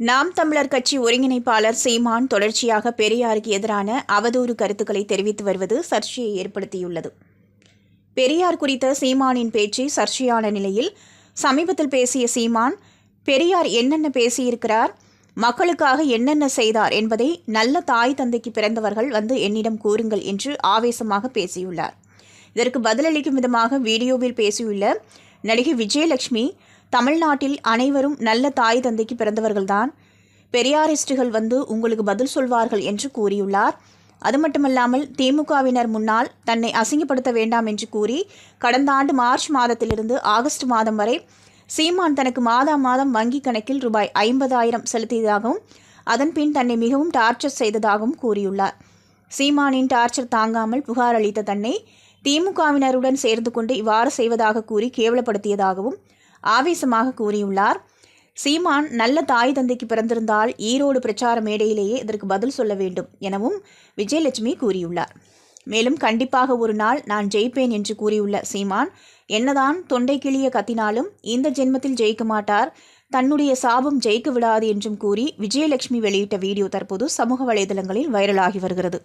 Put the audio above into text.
நாம் தமிழர் கட்சி ஒருங்கிணைப்பாளர் சீமான் தொடர்ச்சியாக பெரியாருக்கு எதிரான அவதூறு கருத்துக்களை தெரிவித்து வருவது சர்ச்சையை ஏற்படுத்தியுள்ளது. பெரியார் குறித்த சீமானின் பேச்சு சர்ச்சையான நிலையில் சமீபத்தில் பேசிய சீமான் பெரியார் என்னென்ன பேசியிருக்கிறார்? மக்களுக்காக என்னென்ன செய்தார்? என்பதை நல்ல தாய் தந்தைக்கு பிறந்தவர்கள் வந்து என்னிடம் கூறுங்கள் என்று ஆவேசமாக பேசியுள்ளார். இதற்கு பதிலளிக்கும் விதமாக வீடியோவில் பேசியுள்ள நடிகை விஜயலட்சுமி தமிழ்நாட்டில் அனைவரும் நல்ல தாய் தந்தைக்கு பிறந்தவர்கள்தான். பெரியாரிஸ்டுகள் வந்து உங்களுக்கு பதில் சொல்வார்கள் என்று கூறியுள்ளார். அது மட்டுமல்லாமல் திமுகவினர் முன்னால் தன்னை அசிங்கப்படுத்த வேண்டாம் என்று கூறி கடந்த ஆண்டு மார்ச் மாதத்திலிருந்து ஆகஸ்ட் மாதம் வரை சீமான் தனக்கு மாதா மாதம் வங்கி கணக்கில் ரூபாய் ஐம்பதாயிரம் செலுத்தியதாகவும் அதன்பின் தன்னை மிகவும் டார்ச்சர் செய்ததாகவும் கூறியுள்ளார். சீமானின் டார்ச்சர் தாங்காமல் புகார் அளித்த தன்னை திமுகவினருடன் சேர்ந்து கொண்டு இவ்வாறு செய்வதாக கூறி கேவலப்படுத்தியதாகவும் ஆவேசமாக கூறியுள்ளார். சீமான் நல்ல தாய் தந்தைக்கு பிறந்திருந்தால் ஈரோடு பிரச்சார மேடையிலேயே இதற்கு பதில் சொல்ல வேண்டும் எனவும் விஜயலட்சுமி கூறியுள்ளார். மேலும் கண்டிப்பாக ஒரு நாள் நான் ஜெயிப்பேன் என்று கூறியுள்ள சீமான் என்னதான் தொண்டை கிளிய கத்தினாலும் இந்த ஜென்மத்தில் ஜெயிக்க மாட்டார். தன்னுடைய சாபம் ஜெயிக்க விடாது என்றும் கூறி விஜயலட்சுமி வெளியிட்ட வீடியோ தற்போது சமூக வலைதளங்களில் வைரலாகி வருகிறது.